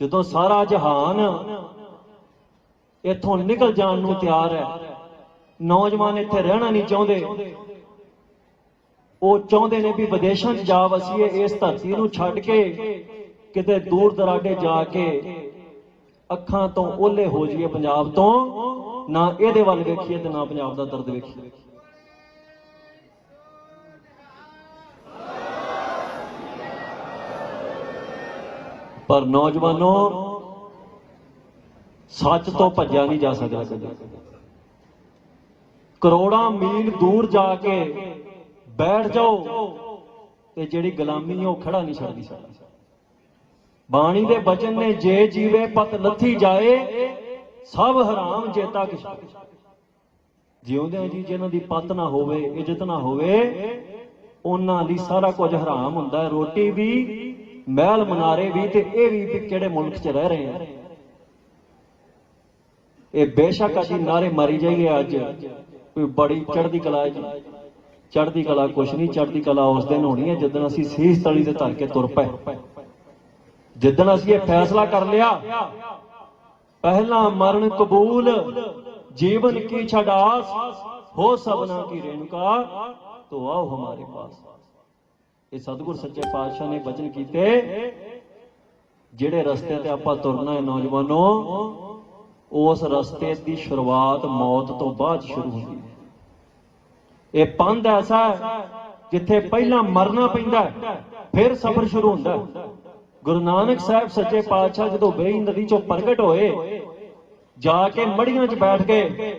ਜਦੋਂ ਸਾਰਾ ਜਹਾਨ ਇੱਥੋਂ ਨਿਕਲ ਜਾਣ ਨੂੰ ਤਿਆਰ ਹੈ, ਨੌਜਵਾਨ ਇੱਥੇ ਰਹਿਣਾ ਨਹੀਂ ਚਾਹੁੰਦੇ। ਉਹ ਚਾਹੁੰਦੇ ਨੇ ਵੀ ਵਿਦੇਸ਼ਾਂ 'ਚ ਜਾ ਵਸੀਏ, ਇਸ ਧਰਤੀ ਨੂੰ ਛੱਡ ਕੇ ਕਿਤੇ ਦੂਰ ਦਰਾਡੇ ਜਾ ਕੇ ਅੱਖਾਂ ਤੋਂ ਓਲੇ ਹੋ ਜਾਈਏ ਪੰਜਾਬ ਤੋਂ, ਨਾ ਇਹਦੇ ਵੱਲ ਵੇਖੀਏ ਤੇ ਨਾ ਪੰਜਾਬ ਦਾ ਦਰਦ ਵੇਖੀਏ। ਪਰ ਨੌਜਵਾਨੋ, ਸੱਚ ਤੋਂ ਭੱਜਿਆ ਨਹੀਂ ਜਾ ਸਕਦਾ। ਕਦੇ ਕਰੋੜਾਂ ਮੀਲ ਦੂਰ ਜਾ ਕੇ ਬੈਠ ਜਾਓ ਤੇ ਜਿਹੜੀ ਗੁਲਾਮੀ ਉਹ ਖੜਾ ਨਹੀਂ ਛੱਡਦੀ। ਸਕਦੀ ਬਾਣੀ ਦੇ ਬਚਨ ਨੇ, ਜੇ ਜੀਵੇ ਪਤ ਲੱਥੀ ਜਾਏ, ਸਭ ਹਰਾਮ ਜੇਤਾ ਕਿਛ। ਜਿਉਂਦਿਆਂ ਜੀ ਜਿਹਨਾਂ ਦੀ ਪਤ ਨਾ ਹੋਵੇ, ਇੱਜ਼ਤ ਨਾ ਹੋਵੇ, ਉਹਨਾਂ ਲਈ ਸਾਰਾ ਕੁਝ ਹਰਾਮ ਹੁੰਦਾ ਹੈ। ਰੋਟੀ ਵੀ ਮਹਿਲ ਮਨਾਰੇ ਵੀ ਤੇ ਇਹ ਵੀ ਵੀ ਕਿਹੜੇ ਮੁਲਕ 'ਚ ਰਹਿ ਰਹੇ ਆ? ਇਹ ਬੇਸ਼ੱਕ ਅਸੀਂ ਨਾਰੇ ਮਾਰੀ ਜਾਈਏ ਅੱਜ, ਕੋਈ ਬੜੀ ਚੜ੍ਹਦੀ ਕਲਾ ਹੈ ਜੀ। ਚੜ੍ਹਦੀ ਕਲਾ ਕੁਛ ਨਹੀਂ, ਚੜ੍ਹਦੀ ਕਲਾ ਉਸ ਦਿਨ ਹੋਣੀ ਹੈ ਜਦੋਂ ਅਸੀਂ ਸੀਸ ਤਲੀ ਦੇ ਧਰ ਕੇ ਤੁਰ ਪਏ। ਜਿੱਦਣ ਅਸੀਂ ਇਹ ਫੈਸਲਾ ਕਰ ਲਿਆ, ਪਹਿਲਾ ਮਰਨ ਕਬੂਲ, ਜੀਵਨ ਕੀ ਛਡਾਸ ਹੋ ਸਭਨਾ ਕੀ ਰੇਣੁਕਾ, ਤੋ ਆਓ ਹਮਾਰੇ ਪਾਸ। ਇਹ ਸਤਿਗੁਰ ਸੱਚੇ ਪਾਤਸ਼ਾਹ ਨੇ ਬਚਨ ਕੀਤੇ, ਜਿਹੜੇ ਰਸਤੇ ਤੇ ਆਪਾਂ ਤੁਰਨਾ ਹੈ ਨੌਜਵਾਨੋ, ਉਸ ਰਸਤੇ ਦੀ ਸ਼ੁਰੂਆਤ ਮੌਤ ਤੋਂ ਬਾਅਦ ਸ਼ੁਰੂ ਹੁੰਦੀ ਹੈ। ਇਹ ਪੰਧ ਐਸਾ ਜਿੱਥੇ ਪਹਿਲਾਂ ਮਰਨਾ ਪੈਂਦਾ ਫਿਰ ਸਫ਼ਰ ਸ਼ੁਰੂ ਹੁੰਦਾ ਗੁਰੂ ਨਾਨਕ ਸਾਹਿਬ ਸੱਚੇ ਪਾਤਸ਼ਾਹ ਜਦੋਂ ਬੇਈ ਨਦੀ ਚੋਂ ਪ੍ਰਗਟ ਹੋਏ, ਜਾ ਕੇ ਮੜੀਆਂ 'ਚ ਬੈਠ ਗਏ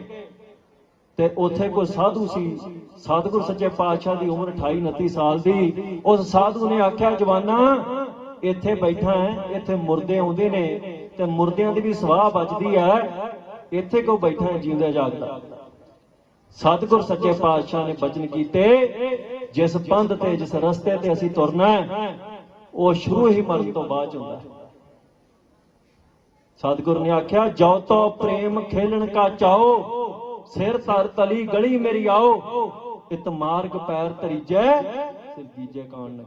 ਤੇ ਉੱਥੇ ਕੋਈ ਸਾਧੂ ਸੀ। ਸਤਿਗੁਰ ਸੱਚੇ ਪਾਤਸ਼ਾਹ ਦੀ ਉਮਰ 28 29 ਸਾਲ ਦੀ। ਉਸ ਸਾਧੂ ਨੇ ਆਖਿਆ, ਜਵਾਨਾ, ਇੱਥੇ ਬੈਠਾ ਹੈ, ਇੱਥੇ ਮੁਰਦੇ ਆਉਂਦੇ ਨੇ ਤੇ ਮੁਰਦਿਆਂ ਦੀ ਵੀ ਸਵਾਹ ਬਚਦੀ ਹੈ। ਇੱਥੇ ਕੋ ਬੈਠਾ ਹੈ ਜਿਉਂਦਾ ਜਾਗਦਾ? ਸਤਿਗੁਰ ਸੱਚੇ ਪਾਤਸ਼ਾਹ ਨੇ ਬਚਨ ਕੀਤੇ, ਜਿਸ ਪੰਧ ਤੇ, ਜਿਸ ਰਸਤੇ ਤੇ ਅਸੀਂ ਤੁਰਨਾ ਉਹ ਸ਼ੁਰੂ ਹੀ ਮਰਨ ਤੋਂ ਬਾਅਦ 'ਚ ਹੁੰਦਾ ਹੈ। ਨੇ ਆਖਿਆ ਜੋ ਤੋ ਪ੍ਰੇਮ ਖੇਲਣ ਕਾ ਚਾਓ ਸਿਰ ਧਰ ਤਲੀ ਗਲੀ ਮੇਰੀ ਆਓ ਇਤ ਮਾਰਗ ਪੈਰ ਤਰੀਜੈ ਸਿਰ ਦੀਜੇ ਕਾਣ ਨਾ